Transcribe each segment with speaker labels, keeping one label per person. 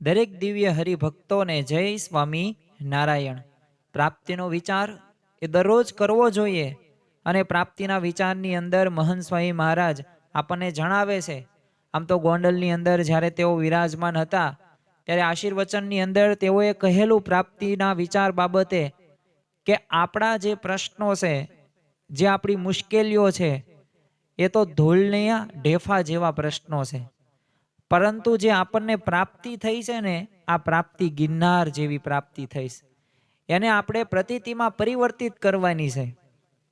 Speaker 1: દરેક દિવ્ય હરિભક્તોને જય સ્વામી નારાયણ. પ્રાપ્તિનો વિચાર એ દરરોજ કરવો જોઈએ અને પ્રાપ્તિના વિચારની અંદર મહંત સ્વામી મહારાજ આપણને જણાવે છે. આમ તો ગોંડલની અંદર જ્યારે તેઓ વિરાજમાન હતા, ત્યારે આશીર્વચનની અંદર તેઓએ કહેલું પ્રાપ્તિના વિચાર બાબતે કે આપણા જે પ્રશ્નો છે જે આપણી મુશ્કેલીઓ છે, એ તો ધૂળના ઢેફા જેવા પ્રશ્નો છે. પરંતુ જે આપણને પ્રાપ્તિ થઈ છે ને, આ પ્રાપ્તિ ગિરનાર જેવી પ્રાપ્તિ થઈ છે. એને આપણે પ્રતીતિમાં પરિવર્તિત કરવાની છે.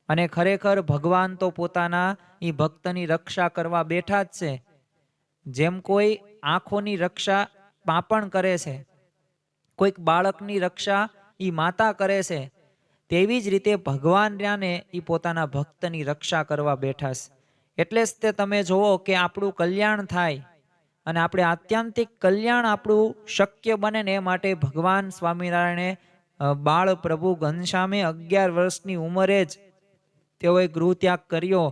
Speaker 1: અને ખરેખર ભગવાન તો પોતાના એ ભક્તની રક્ષા કરવા બેઠા જ છે. જેમ કોઈ આંખોની રક્ષા પાપણ કરે છે, કોઈક બાળકની રક્ષા એ માતા કરે છે તેવી જ રીતે ભગવાન રહ્યાને એ પોતાના ભક્તની રક્ષા કરવા બેઠા છે. એટલે જ તે તમે જુઓ કે આપણું કલ્યાણ થાય અને આપણે આત્યંતિક કલ્યાણ આપણું શક્ય બને ને એ માટે ભગવાન સ્વામિનારાયણે બાળ પ્રભુ ઘનશ્યામે અગિયાર વર્ષની ઉંમરે જ તેઓએ ગૃહ ત્યાગ કર્યો.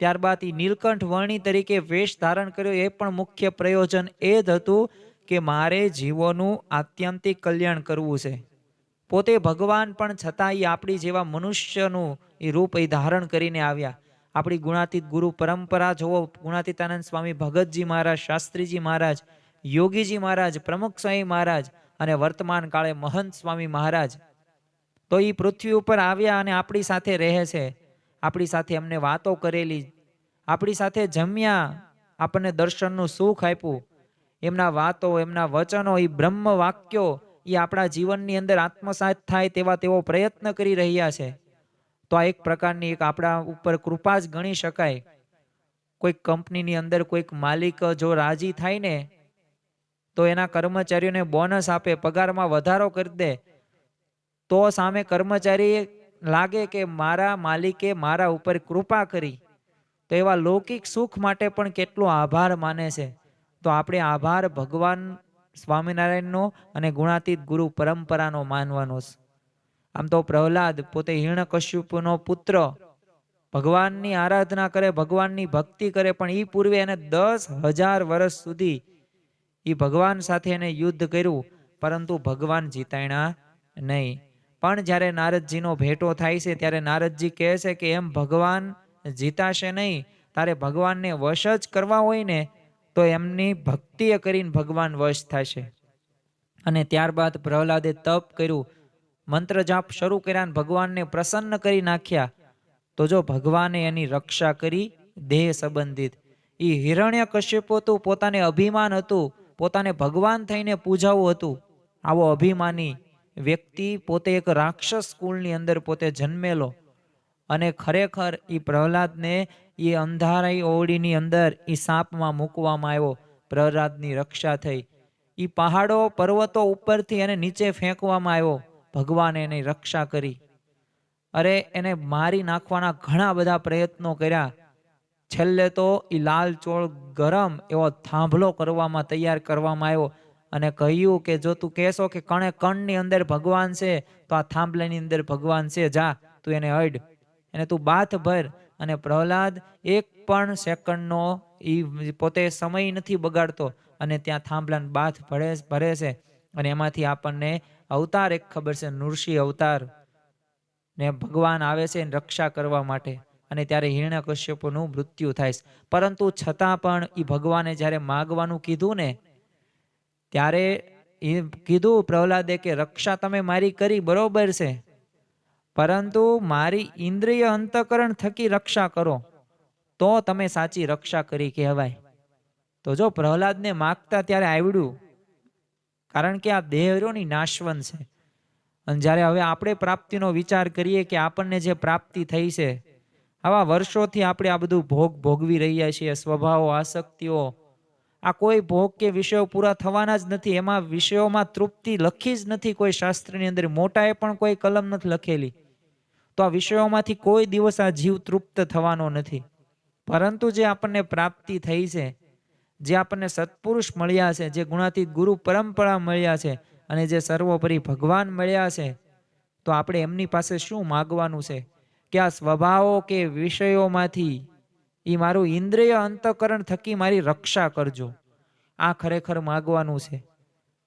Speaker 1: ત્યારબાદ એ નીલકંઠ વર્ણી તરીકે વેશ ધારણ કર્યો. એ પણ મુખ્ય પ્રયોજન એ જ હતું કે મારે જીવોનું આત્યંતિક કલ્યાણ કરવું છે. પોતે ભગવાન પણ છતાં એ આપણી જેવા મનુષ્યનું એ રૂપ એ ધારણ કરીને આવ્યા. આપણી ગુણાતીત ગુરુ પરંપરા જોવો, ગુણાતીતાનંદ સ્વામી ભગતજી મહારાજ, શાસ્ત્રીજી મહારાજ, યોગીજી મહારાજ, પ્રમુખ સ્વામી મહારાજ અને વર્તમાન કાળે મહંત સ્વામી મહારાજ. તો એ પૃથ્વી ઉપર આવ્યા અને આપણી સાથે રહે છે. આપણી સાથે એમને વાતો કરેલી. આપણી સાથે જમ્યા, આપણને દર્શનનું સુખ આપ્યું. એમના વાતો, એમના વચનો એ બ્રહ્મ વાક્યો એ આપણા જીવનની અંદર આત્મસાત થાય તેવા તેઓ પ્રયત્ન કરી રહ્યા છે. તો આ એક પ્રકારની એક આપણા ઉપર કૃપા જ ગણી શકાય. કોઈક કંપનીની અંદર કોઈક માલિક જો રાજી થાય ને, તો એના કર્મચારીઓને બોનસ આપે, પગારમાં વધારો કરી દે. તો સામે કર્મચારી લાગે કે મારા માલિકે મારા ઉપર કૃપા કરી. તો એવા લૌકિક સુખ માટે પણ કેટલો આભાર માને છે. તો આપણે આભાર ભગવાન સ્વામિનારાયણનો અને ગુણાતીત ગુરુ પરંપરાનો માનવાનો આમ તો પ્રહલાદ પોતે હિરણ્યકશ્યપનો પુત્ર. ભગવાનની આરાધના કરે, ભગવાનની ભક્તિ કરે, પણ એ પૂર્વે એને દસ હજાર વર્ષ સુધી એ ભગવાન સાથે એને યુદ્ધ કર્યું, પરંતુ ભગવાન જીતાયણા નહીં. પણ જ્યારે નારદજીનો ભેટો થાય છે, ત્યારે નારદજી કહે છે કે એમ ભગવાન જીતાશે નહીં. તારે ભગવાનને વશ જ કરવા હોય ને તો એમની ભક્તિએ કરીને ભગવાન વશ થશે. અને ત્યારબાદ પ્રહલાદે તપ કર્યું, મંત્ર જાપ શરૂ કર્યા ભગવાનને પ્રસન્ન કરી નાખ્યા. તો જો ભગવાને એની રક્ષા કરી, દેહ સંબંધિત. એ હિરણ્ય કશ્યપો હતું પોતાને અભિમાન હતું, પોતાને ભગવાન થઈને પૂજાવું હતું. આવો અભિમાની વ્યક્તિ પોતે એક રાક્ષસ કુળની અંદર પોતે જન્મેલો. અને ખરેખર એ પ્રહલાદને એ અંધારાઈ ઓરડીની અંદર એ સાપમાં મૂકવામાં આવ્યો. પ્રહલાદની રક્ષા થઈ. એ પહાડો, પર્વતો ઉપરથી એને નીચે ફેંકવામાં આવ્યો. ભગવાને એની રક્ષા કરી. અરે, એને મારી નાખવાના ઘણા બધા પ્રયત્નો કર્યા. છેલ્લે તો એ લાલ ચોળ ગરમ એવો થાંભલો કરવામાં તૈયાર કરવામાં આવ્યો અને કહ્યું કે, જો તું કહેશો કે કણે કણની અંદર ભગવાન છે, તો આ થાંભલાની અંદર ભગવાન છે, જા, તું એને અડ. એને તું બાથ ભર અને પ્રહલાદ એક પણ સેકન્ડનો એ પોતે સમય નથી બગાડતો અને ત્યાં થાંભલાને બાથ ભરે ભરે છે અને એમાંથી આપણને અવતાર, એક ખબર છે, નૃષિ અવતાર ને ભગવાન આવે છે રક્ષા કરવા માટે અને ત્યારે હિરણ્યકશ્યપનું મૃત્યુ થાય છે. પરંતુ છતાં પણ એ ભગવાને જ્યારે માગવાનું કીધું ને, ત્યારે એ કીધું પ્રહલાદે કે રક્ષા તમે મારી કરી, બરોબર છે. પરંતુ મારી ઇન્દ્રિય અંતકરણ થકી રક્ષા કરો, તો તમે સાચી રક્ષા કરી કહેવાય. તો જો પ્રહલાદને માગતા ત્યારે આવડ્યું, કારણ કે આ દેહરોની નાશવન છે. અને જ્યારે હવે આપણે પ્રાપ્તિનો વિચાર કરીએ કે આપણને જે પ્રાપ્તિ થઈ છે, આવા વર્ષોથી આપણે આ બધું ભોગ ભોગવી રહ્યા છીએ, સ્વભાવો, આસક્તિઓ. આ કોઈ ભોગ કે વિષયો પૂરા થવાના જ નથી, એમાં વિષયોમાં તૃપ્તિ લખી જ નથી કોઈ શાસ્ત્રની અંદર, મોટાએ પણ કોઈ કલમ નથી લખેલી. તો આ વિષયોમાંથી કોઈ દિવસ આ જીવ તૃપ્ત થવાનો નથી. પરંતુ જે આપણને પ્રાપ્તિ થઈ છે, જે આપણને સત્પુરુષ મળ્યા છે, જે ગુણાતીત ગુરુ પરંપરા મળ્યા છે અને જે સર્વોપરી ભગવાન મળ્યા છે, તો આપણે એમની પાસે શું માગવાનું છે? કે આ સ્વભાવો કે વિષયોમાંથી એ મારું ઇન્દ્રિય અંતકરણ થકી મારી રક્ષા કરજો. આ ખરેખર માગવાનું છે.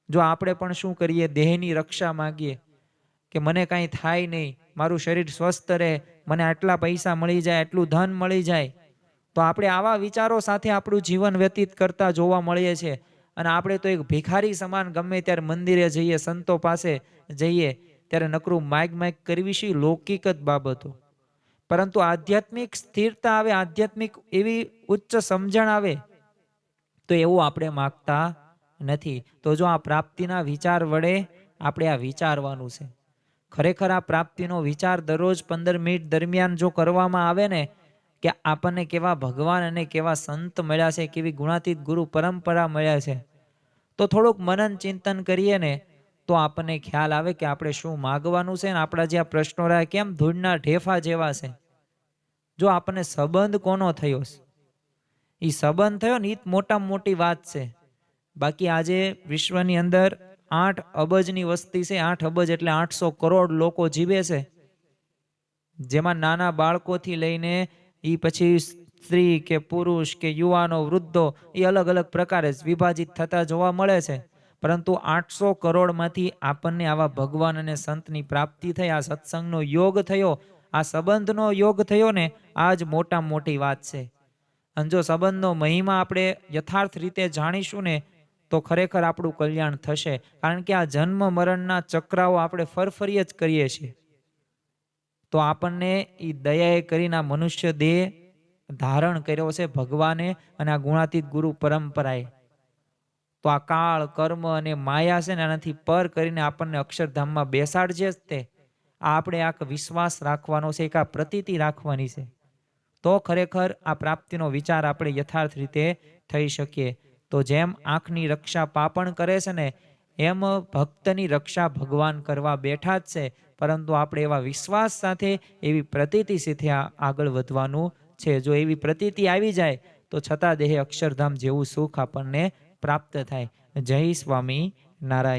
Speaker 1: જો આપણે પણ શું કરીએ, દેહની રક્ષા માગીએ, કે મને કાંઈ થાય નહીં મારું શરીર સ્વસ્થ રહે, મને આટલા પૈસા મળી જાય, આટલું ધન મળી જાય. તો આપણે આવા વિચારો સાથે આપણું જીવન વ્યતીત કરતા જોવા મળીએ છીએ. અને આપણે તો એક ભિખારી સમાન ગમે ત્યારે મંદિરે જઈએ, સંતો પાસે જઈએ, ત્યારે નકરું માગ માગ કરવી છે લૌકિક જ બાબતો પરંતુ આધ્યાત્મિક સ્થિરતા આવે, આધ્યાત્મિક એવી ઉચ્ચ સમજણ આવે, તો એવું આપણે માગતા નથી. તો જો આ પ્રાપ્તિના વિચાર વડે આપણે આ વિચારવાનું છે. ખરેખર આ પ્રાપ્તિનો વિચાર દરરોજ પંદર મિનિટ દરમિયાન જો કરવામાં આવે ને, કે આપણને કેવા ભગવાન અને કેવા સંત મળ્યા છે, કેવી ગુણાતીત ગુરુ પરંપરા મળ્યા છે, તો થોડુંક મનન ચિંતન કરીએ ને, તો આપણને ખ્યાલ આવે કે આપણે શું માગવાનું છે ને આપણા જે આ પ્રશ્નો રહ્યા, કેમ ધૂળના ઢેફા જેવા છે. જો આપણને સંબંધ કોનો થયો છે? એ સંબંધ થયો ને એ જ મોટામાં મોટી વાત છે. બાકી આજે વિશ્વની અંદર આઠ અબજની વસ્તી છે, આઠ અબજ એટલે આઠસો કરોડ લોકો જીવે છે. જેમાં નાના બાળકોથી લઈને એ પછી સ્ત્રી કે પુરુષ કે યુવાનો, વૃદ્ધો એ અલગ અલગ પ્રકારે વિભાજિત થતા જોવા મળે છે. પરંતુ આઠસો કરોડમાંથી આપણને આવા ભગવાન અને સંતની પ્રાપ્તિ થઈ, આ સત્સંગનો યોગ થયો, આ સંબંધનો યોગ થયો ને, આ જ મોટા મોટી વાત છે. અને જો સંબંધનો મહિમા આપણે યથાર્થ રીતે જાણીશું ને તો ખરેખર આપણું કલ્યાણ થશે. કારણ કે આ જન્મ મરણના ચક્રાઓ આપણે ફરફરી જ કરીએ છીએ. તો આપણને એ દયાએ કરીને આ મનુષ્ય દેહ ધારણ કર્યો છે ભગવાને અને આ ગુણાતીત ગુરુ પરંપરાએ. તો આ કાળ, કર્મ અને માયા છે ને આનાથી પર કરીને આપણને અક્ષરધામમાં બેસાડજે જ તે. આ આપણે આ વિશ્વાસ રાખવાનો છે, એક આ પ્રતીતિ રાખવાની છે. તો ખરેખર આ પ્રાપ્તિનો વિચાર આપણે યથાર્થ રીતે થઈ શકીએ. તો જેમ આંખની રક્ષા પાપણ કરે છે ને, એમ ભક્તની રક્ષા ભગવાન કરવા બેઠા જ છે. પરંતુ આપણે એવા વિશ્વાસ સાથે એવી પ્રતીતિ સાથે આગળ વધવાનું છે. જો એવી પ્રતીતિ આવી જાય, તો છતાં દેહે અક્ષરધામ જેવું સુખ આપણને પ્રાપ્ત થાય. જય સ્વામી નારાયણ.